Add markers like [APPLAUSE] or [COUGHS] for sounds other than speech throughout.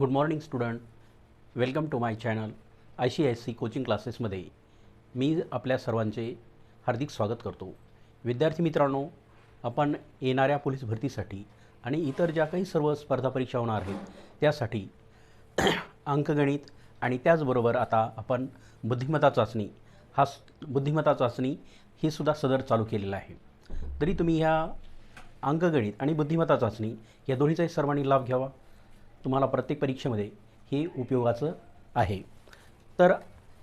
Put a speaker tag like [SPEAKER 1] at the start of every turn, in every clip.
[SPEAKER 1] Good morning student welcome to my channel I C I C coaching क्लासेसमध्ये मी आपल्या सर्वांचे हार्दिक स्वागत करतो. विद्यार्थी मित्रांनो आपण येणाऱ्या पोलीस भरतीसाठी आणि इतर ज्या काही सर्व स्पर्धा परीक्षा होणार आहेत त्यासाठी [CLEARS THROAT] अंकगणित आणि त्याचबरोबर आता आपण बुद्धिमत्ता चाचणी हा बुद्धिमत्ता चाचणी ही सुद्धा सदर चालू केलेला आहे. तरी तुम्ही ह्या अंकगणित आणि बुद्धिमत्ता चाचणी या दोन्हीचाही सर्वांनी लाभ घ्यावा? तुम्हाला प्रत्येक परीक्षेमध्ये हे उपयोगाचं आहे. तर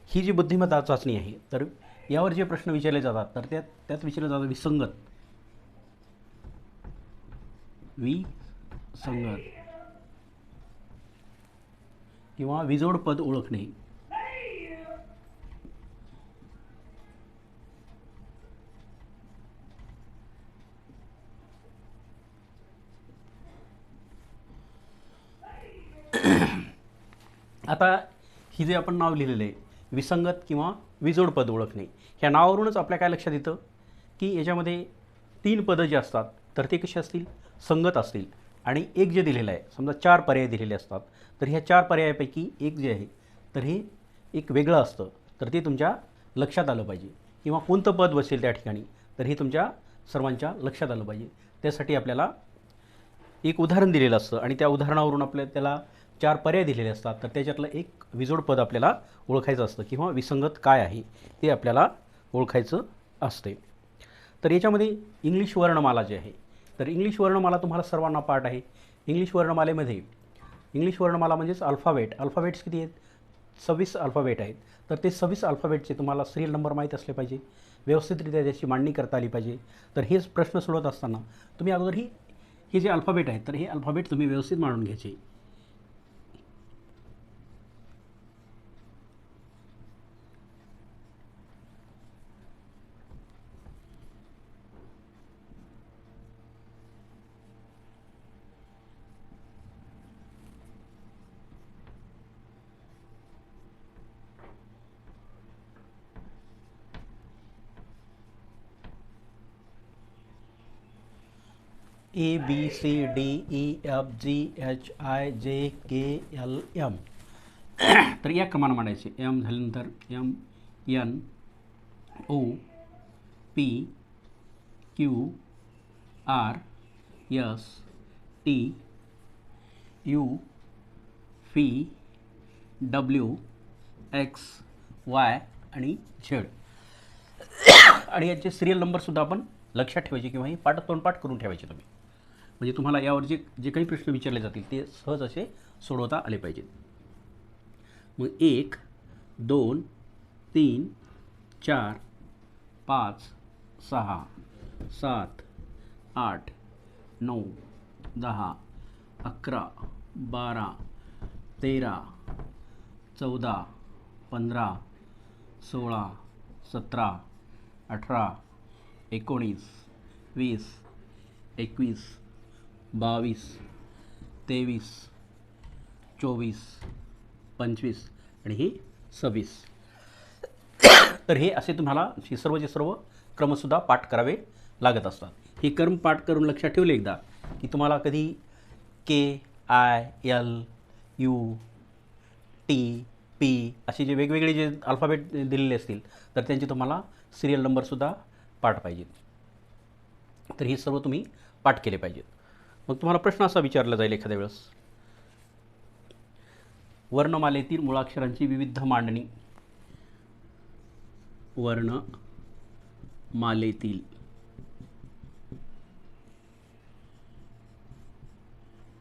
[SPEAKER 1] ही जी बुद्धिमत्ता चाचणी आहे तर यावर जे प्रश्न विचारले जातात तर त्यात त्यात विचारले जातात विसंगत. विसंगत. किंवा विजोड पद ओळखणे. आता ही जे आपण नाव लिहिलेलं आहे विसंगत किंवा विजोड पद ओळखणे ह्या नावावरूनच आपल्या काय लक्षात येतं? की याच्यामध्ये तीन पदं जे असतात तर ते कसे असतील? संगत असतील. आणि एक जे दिलेलं आहे समजा चार पर्याय दिलेले असतात तर ह्या चार पर्यायापैकी एक जे आहे तर हे एक वेगळं असतं. तर ते तुमच्या लक्षात आलं पाहिजे. किंवा कोणतं पद बसेल त्या ठिकाणी तर हे तुमच्या सर्वांच्या लक्षात आलं पाहिजे. त्यासाठी आपल्याला एक उदाहरण दिलेलं असतं आणि त्या उदाहरणावरून आपल्या त्याला चार पर्याय दिलेले असतात. तर त्याच्यातलं एक विजोड पद आपल्याला ओळखायचं असतं किंवा विसंगत काय आहे ते आपल्याला ओळखायचं असते. तर याच्यामध्ये इंग्लिश वर्णमाला जे आहे तर इंग्लिश वर्णमाला तुम्हाला सर्वांना पाठ आहे. इंग्लिश वर्णमालेमध्ये इंग्लिश वर्णमाला म्हणजेच अल्फाबेट. अल्फाबेट्स किती आहेत? सव्वीस अल्फाबेट आहेत. तर ते सव्वीस अल्फाबेटचे तुम्हाला सिरियल नंबर माहीत असले पाहिजे. व्यवस्थितरित्या त्याची मांडणी करता आली पाहिजे. तर हेच प्रश्न सोडवत असताना तुम्ही अगोदर ही हे जे अल्फाबेट आहेत तर हे अल्फाबेट तुम्ही व्यवस्थित मांडून घ्यायचे. A B C D E F G H I J K L M तर या क्रमानं मांडायचे एम झाल्यानंतर M N O P Q R S T U V W X Y आणि झेड [COUGHS] आणि याचे सिरियल नंबरसुद्धा आपण लक्षात ठेवायचे किंवा हे पाठ तोंडपाठ करून ठेवायचे तुम्ही. म्हणजे तुम्हाला यावर जे जे काही प्रश्न विचारले जातील ते सहज असे सोडवता आले पाहिजेत. मग एक दोन तीन चार पाच सहा सात आठ नऊ दहा अकरा बारा तेरा चौदा पंधरा सोळा सतरा अठरा एकोणीस वीस एकवीस बावीस तेवीस चोवीस पंचवीस आणि ही सव्वीस. तर हे असे तुम्हाला हे सर्वचे सर्व क्रमसुद्धा पाठ करावे लागत असतात. हे क्रम पाठ करून लक्षात ठेवले एकदा की तुम्हाला कधी K I L U T P असे जे वेगवेगळे जे अल्फाबेट दिलेले असतील तर त्यांचे तुम्हाला सिरियल नंबरसुद्धा पाठ पाहिजेत. तर हे सर्व तुम्ही पाठ केले पाहिजेत. मग तुम्हाला प्रश्न असा विचारला जाईल एखाद्या वेळेस. वर्णमालेतील मुळाक्षरांची विविध मांडणी. वर्णमालेतील.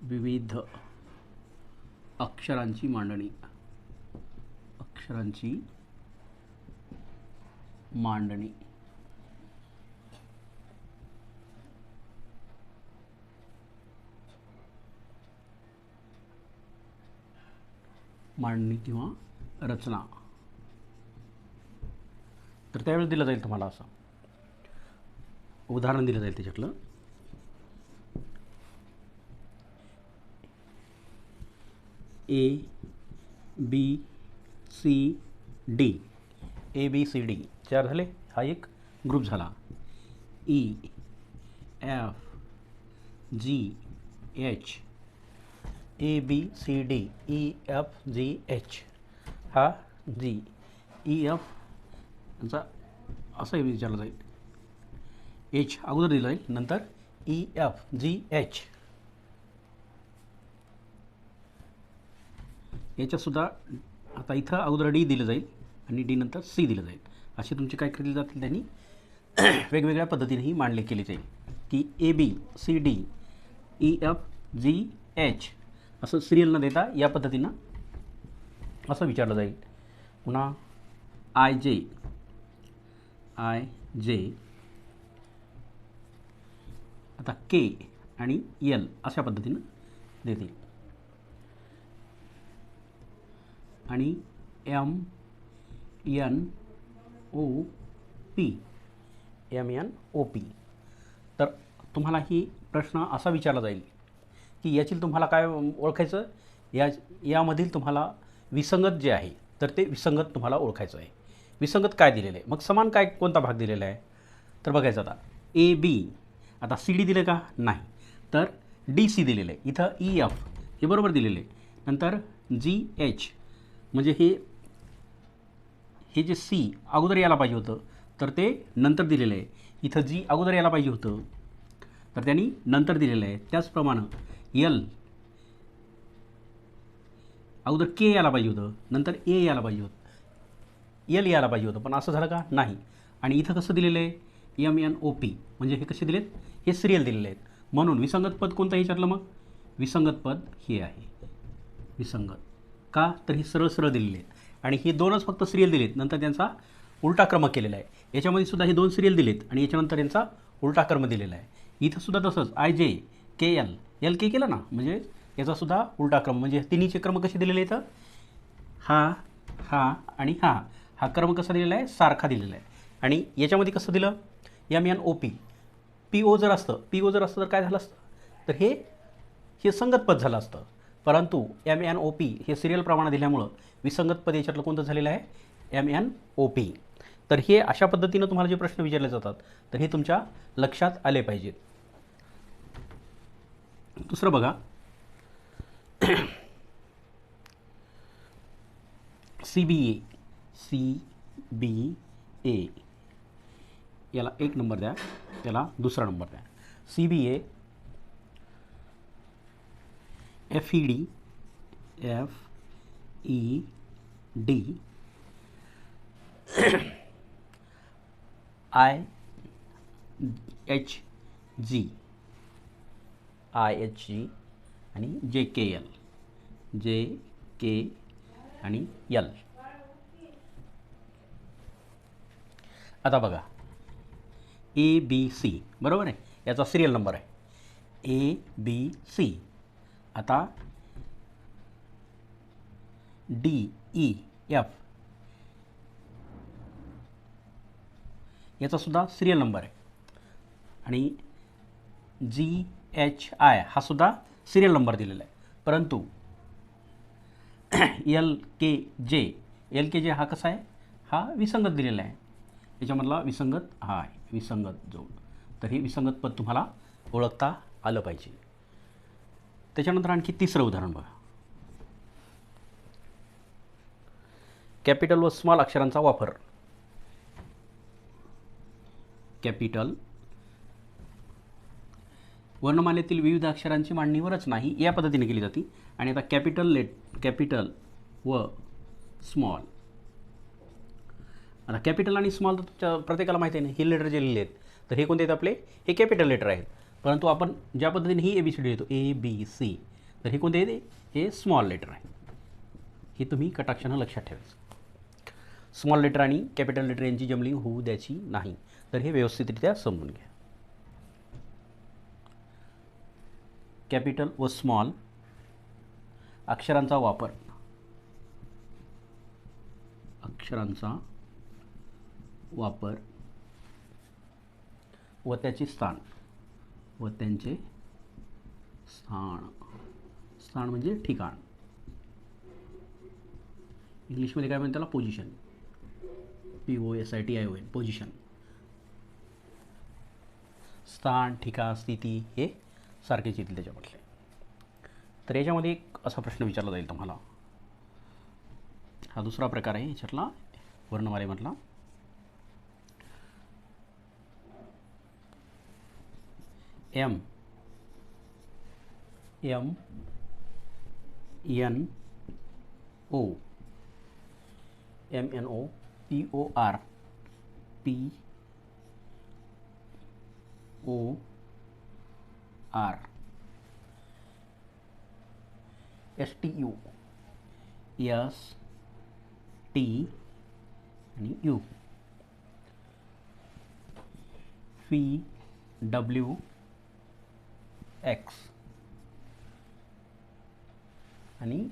[SPEAKER 1] विविध अक्षरांची मांडणी. अक्षरांची मांडणी. मांडणी किंवा रचना. तर त्यावेळेस दिलं जाईल तुम्हाला असं. उदाहरण दिलं जाईल त्याच्यातलं. A B C D A B C D चार झाले? हा एक ग्रुप झाला. E F G H A B C D E F G H हा जी ई e, एफ यांचा असा विचारलं जाईल. एच अगोदर दिलं जाईल नंतर ई एफ जी एच याच्यातसुद्धा आता इथं अगोदर डी दिलं जाईल आणि डी नंतर सी दिलं जाईल. असे तुमचे काय केले जातील त्यांनी? [CLEARS THROAT] वेगवेगळ्या पद्धतीने ही मांडले केली जाईल. की A B C D E F G H असं सिरियल न देता या पद्धतीनं असं विचारलं जाईल. पुन्हा आय जे आय जे आता के आणि एल अशा पद्धतीनं देतील. आणि M N O P M N O P तर तुम्हाला ही प्रश्न असा विचारला जाईल. की यातील तुम्हाला काय ओळखायचं? या यामधील तुम्हाला विसंगत जे आहे तर ते विसंगत तुम्हाला ओळखायचं आहे. विसंगत काय दिलेलं आहे? मग समान काय कोणता भाग दिलेला आहे? तर बघायचं आता. ए बी आता सी डी दिलं का? नाही. तर डी सी दिलेलं आहे. इथं e, ई एफ हे बरोबर दिलेलं आहे. नंतर जी एच म्हणजे हे हे जे सी अगोदर यायला पाहिजे होतं तर ते नंतर दिलेलं आहे. इथं जी अगोदर यायला पाहिजे होतं तर त्यांनी नंतर दिलेलं आहे. त्याचप्रमाणे यल अगोदर के यायला पाहिजे होतं नंतर ए यायला पाहिजे होतं एल यायला पाहिजे होतं पण असं झालं का नाही आणि इथं कसं दिलेलं आहे एम एन ओ पी म्हणजे हे कसे दिलेत हे सिरियल दिलेले आहेत म्हणून विसंगत पद कोणतं ह्याच्यातलं मग विसंगत पद हे आहे विसंगत का तर ही सरळ सरळ दिलेली आहेत आणि हे दोनच फक्त सिरियल दिलेत नंतर त्यांचा उलटा क्रम केलेला आहे याच्यामध्ये सुद्धा हे दोन सिरियल दिलेत आणि याच्यानंतर यांचा उलटा क्रम दिलेला आहे इथं सुद्धा तसंच I J K L L के केलं ना म्हणजे याचासुद्धा उलटा क्रम म्हणजे तिन्हीचे क्रम कसे दिलेले इथं हा हा आणि हा. हा क्रम कसा दिलेला आहे? सारखा दिलेला आहे. आणि याच्यामध्ये कसं दिलं? M N O P P O जर असतं पी ओ जर असतं तर काय झालं असतं? तर हे हे संगतपद झालं असतं. परंतु एम एन ओ पी हे सिरियल प्रमाण दिल्यामुळं विसंगतपद याच्यातलं कोणतं झालेलं आहे? एम एन ओ पी तर हे अशा पद्धतीनं तुम्हाला जे प्रश्न विचारले जातात तर हे तुमच्या लक्षात आले पाहिजेत. दुसरं बघा. सी बी ए सी बी ए याला एक नंबर द्या. याला दुसरा नंबर द्या. C B A F E D F E D I H G I H G आणि जे के एल. जे के आणि यल आता बघा. A B C. बरोबर आहे? याचा सिरियल नंबर आहे. A B C. आता डी ई एफ. याचासुद्धा सिरियल नंबर आहे. आणि जी एच आय हा सुद्धा सिरियल नंबर दिलेला आहे. परंतु एल के जे एल के जे हा कसा आहे? हा विसंगत दिलेला आहे. याच्यामधला विसंगत हा आहे विसंगत जोड. तर हे विसंगत पद तुम्हाला ओळखता आलं पाहिजे. त्याच्यानंतर आणखी तिसरं उदाहरण बघा. कॅपिटल व स्मॉल अक्षरांचा वापर. कॅपिटल वर्णमालेतील विविध अक्षरांची मांडणीवरच नाही या पद्धतीने केली जाते. आणि आता कॅपिटल लेट कॅपिटल व स्मॉल. आता कॅपिटल आणि स्मॉल तर तुमच्या प्रत्येकाला माहिती आहे ना हे लेटर जे लिहिले आहेत तर हे कोणते आहेत आपले? हे कॅपिटल लेटर आहेत. परंतु आपण ज्या पद्धतीने ही ए बी सी डी लिहितो ए बी सी तर हे कोणते आहेत हे स्मॉल लेटर आहे. हे तुम्ही कटाक्षानं लक्षात ठेवायचं स्मॉल लेटर आणि कॅपिटल लेटर यांची जमलिंग होऊ द्यायची नाही. तर हे व्यवस्थितरित्या समजून घ्या. कॅपिटल व स्मॉल अक्षरांचा वापर. अक्षरांचा वापर व त्याचे स्थान. व त्यांचे स्थान. स्थान म्हणजे ठिकाण. इंग्लिशमध्ये काय म्हणतात त्याला? Position P O S I T I O N position स्थान ठिकाण स्थिती हे सारखेच येतील त्याच्यामधले. तर याच्यामध्ये एक असा प्रश्न विचारला जाईल तुम्हाला. हा दुसरा प्रकार आहे याच्यातला वर्णमालेमधला. M. M. N. O. M. N. O. P. O. R. P. O. R. S T U S T आणि यू पी डब्ल्यू एक्स आणि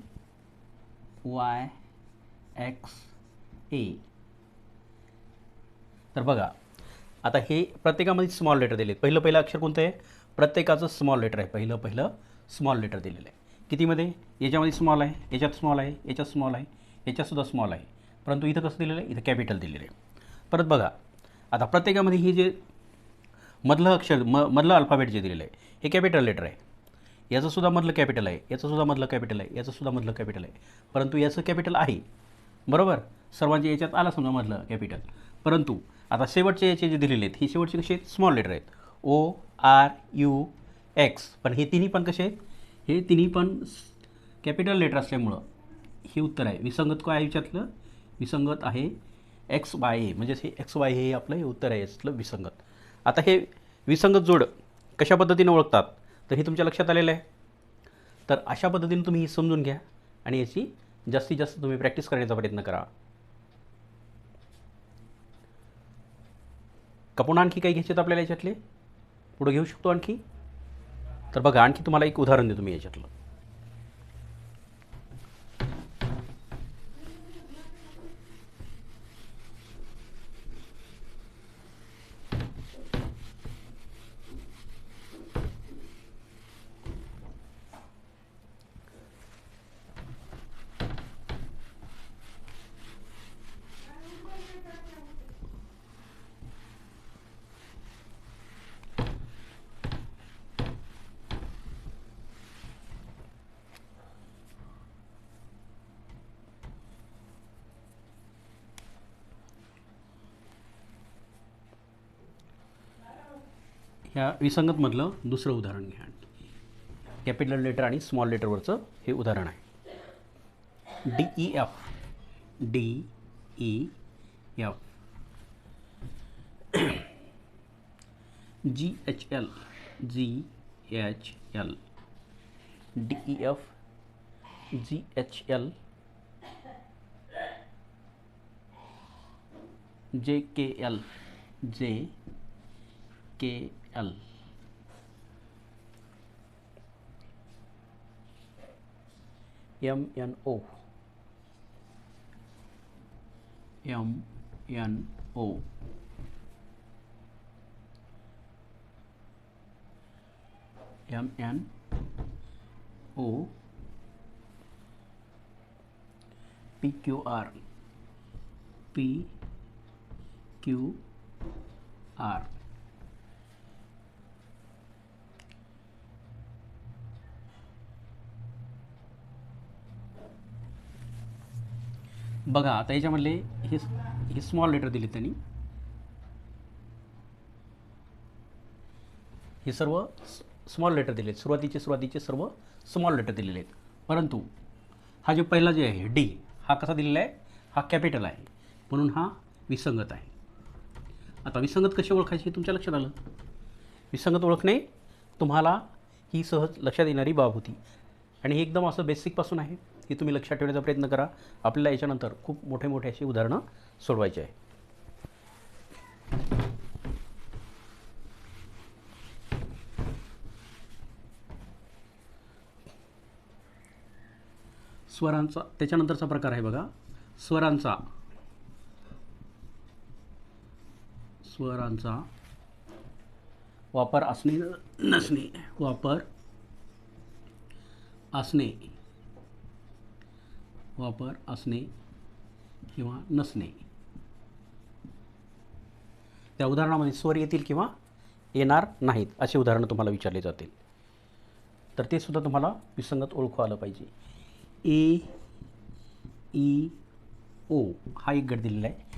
[SPEAKER 1] वाय एक्स ए तर बघा आता हे प्रत्येकामध्ये स्मॉल लेटर दिलेत. पहिलं पहिलं अक्षर कोणतं आहे? प्रत्येकाचं स्मॉल लेटर आहे. पहिलं पहिलं स्मॉल लेटर दिलेलं आहे. कितीमध्ये? याच्यामध्ये स्मॉल आहे याच्यात स्मॉल आहे याच्यात स्मॉल आहे याच्यातसुद्धा स्मॉल आहे. परंतु इथं कसं दिलेलं आहे? इथं कॅपिटल दिलेलं आहे. परत बघा आता प्रत्येकामध्ये हे जे मधलं अक्षर म मधलं अल्फाबेट जे दिलेलं आहे हे कॅपिटल लेटर आहे. याचंसुद्धा मधलं कॅपिटल आहे याचंसुद्धा मधलं कॅपिटल आहे याचंसुद्धा मधलं कॅपिटल आहे. परंतु याचं कॅपिटल आहे. बरोबर? सर्वांच्या याच्यात आलं समजा मधलं कॅपिटल परंतु आता शेवटचे याचे जे दिलेले आहेत ही शेवटचे कसे स्मॉल लेटर आहेत. O R U X. पण हे तिन्ही पण कसे आहेत? हे तिन्ही पण कॅपिटल लेटर असल्यामुळं हे उत्तर आहे. विसंगत काय आहे याच्यातलं विसंगत आहे एक्स वाय ए. म्हणजेच हे एक्स वाय हे आपलं हे उत्तर आहे याच्यातलं विसंगत. आता हे विसंगत जोड कशा पद्धतीने ओळखतात? तर हे तुमच्या लक्षात आलेलं आहे. तर अशा पद्धतीने तुम्ही हे समजून घ्या आणि याची जास्तीत जास्त तुम्ही प्रॅक्टिस करण्याचा प्रयत्न करा. कपून आणखी काही घ्यायचे आपल्याला याच्यातले? पुढे घेऊ शकतो आणखी? तर बघा आणखी तुम्हाला एक उदाहरण देतो मी याच्यातलं. ह्या विसंगतमधलं दुसरं उदाहरण घ्या. कॅपिटल लेटर आणि स्मॉल लेटरवरचं हे उदाहरण आहे. D E F D E F G H L G H L D E F G H L J K L J K L M N O M N O M N O P Q R P Q R बघा आता याच्यामधले हे हे small letter दिले त्यांनी. हे सर्व small letter दिलेत. सुरुवातीचे सुरुवातीचे सर्व स्मॉल लेटर दिलेले आहेत. परंतु हा जो पहिला जे आहे डी हा कसा दिलेला आहे? हा कॅपिटल आहे. म्हणून हा विसंगत आहे. आता विसंगत कशी ओळखायची हे तुमच्या लक्षात आलं? विसंगत ओळखणे तुम्हाला ही सहज लक्षात येणारी बाब होती. आणि हे एकदम असं बेसिकपासून आहे. हे तुम्ही लक्षात ठेवण्याचा प्रयत्न करा. आपल्याला याच्यानंतर खूप मोठे मोठे अशी उदाहरणं सोडवायची आहे. स्वरांचा त्याच्यानंतरचा प्रकार आहे बघा. स्वरांचा. स्वरांचा वापर असणे नसणे. वापर असणे. वापर असणे किंवा नसणे. त्या उदाहरणामध्ये स्वर येतील किंवा येणार नाहीत असे उदाहरणं तुम्हाला विचारले जातील. तर ते सुद्धा तुम्हाला विसंगत ओळखू आलं पाहिजे. ए ई ओ हा एक गट दिलेला आहे.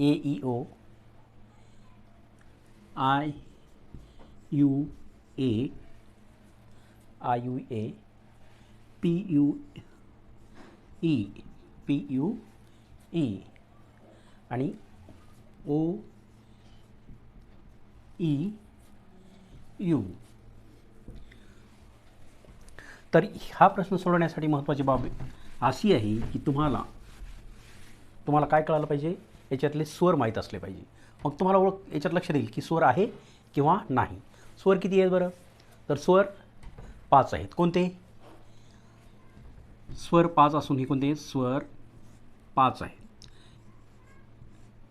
[SPEAKER 1] A E O I U A I U A P U E P U E. आणि ओ ई यू. तर हा प्रश्न सोडवण्यासाठी महत्त्वाची बाब अशी आहे की तुम्हाला तुम्हाला काय कळालं पाहिजे? याच्यातले स्वर माहीत असले पाहिजे. मग तुम्हाला ओळख याच्यात लक्ष देईल की स्वर आहे किंवा नाही. स्वर किती आहेत बरं? तर स्वर पाच आहेत. कोणते? स्वर पाच असून हे कोणते? स्वर पाच आहे.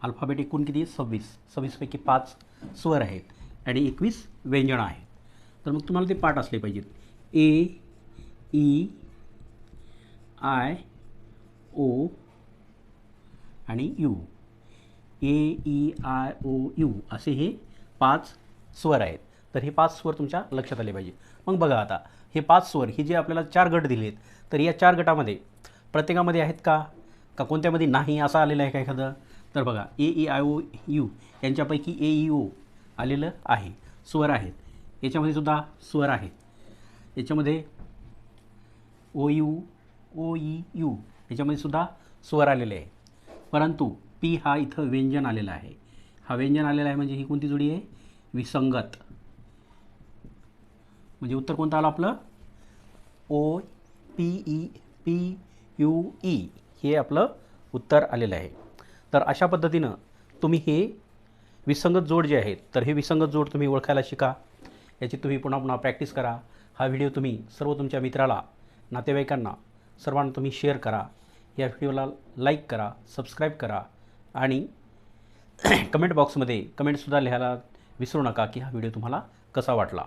[SPEAKER 1] अल्फाबेट एकूण किती? सव्वीस. सव्वीसपैकी पाच स्वर आहेत आणि एकवीस व्यंजनं आहेत. तर मग तुम्हाला ते पाठ असले पाहिजेत. ए ई आय ओ आणि U. A E I O U असे हे पाच स्वर आहेत. तर हे पाच स्वर तुमच्या लक्षात आले पाहिजे मग बघा आता. हे पाच स्वर हे जे आपल्याला चार गट दिलेत तर या चार गटामध्ये प्रत्येकामध्ये आहेत का? का कोणत्यामध्ये नाही? असं आलेलं आहे का एखादं? तर बघा A E I O U यांच्यापैकी ए ई ओ आलेलं आहे. स्वर आहेत. याच्यामध्ये सुद्धा स्वर आहेत. याच्यामध्ये O U O E U याच्यामध्ये सुद्धा स्वर आलेले आहे परंतु पी हा इथं व्यंजन आलेला आहे. हा व्यंजन आलेला आहे म्हणजे ही कोणती जोडी आहे? विसंगत. म्हणजे उत्तर कोणतं आलं आपलं? O P E P U E हे आपलं उत्तर आलेलं आहे. तर अशा पद्धतीनं तुम्ही हे विसंगत जोड जे आहेत तर हे विसंगत जोड तुम्ही ओळखायला शिका. याची तुम्ही पुन्हा पुन्हा प्रॅक्टिस करा. हा व्हिडिओ तुम्ही सर्व तुमच्या मित्राला नातेवाईकांना सर्वांना तुम्ही शेअर करा. या व्हिडिओला लाईक करा सबस्क्राईब करा आणि कमेंट बॉक्समध्ये कमेंटसुद्धा लिहायला विसरू नका की हा व्हिडिओ तुम्हाला कसा वाटला.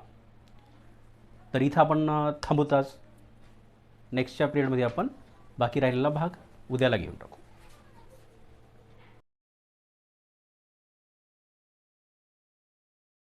[SPEAKER 1] तर इथं आपण थांबवताच नेक्स्टच्या पिरियडमध्ये आपण बाकी राहिलेला भाग उद्याला घेऊन टाकू.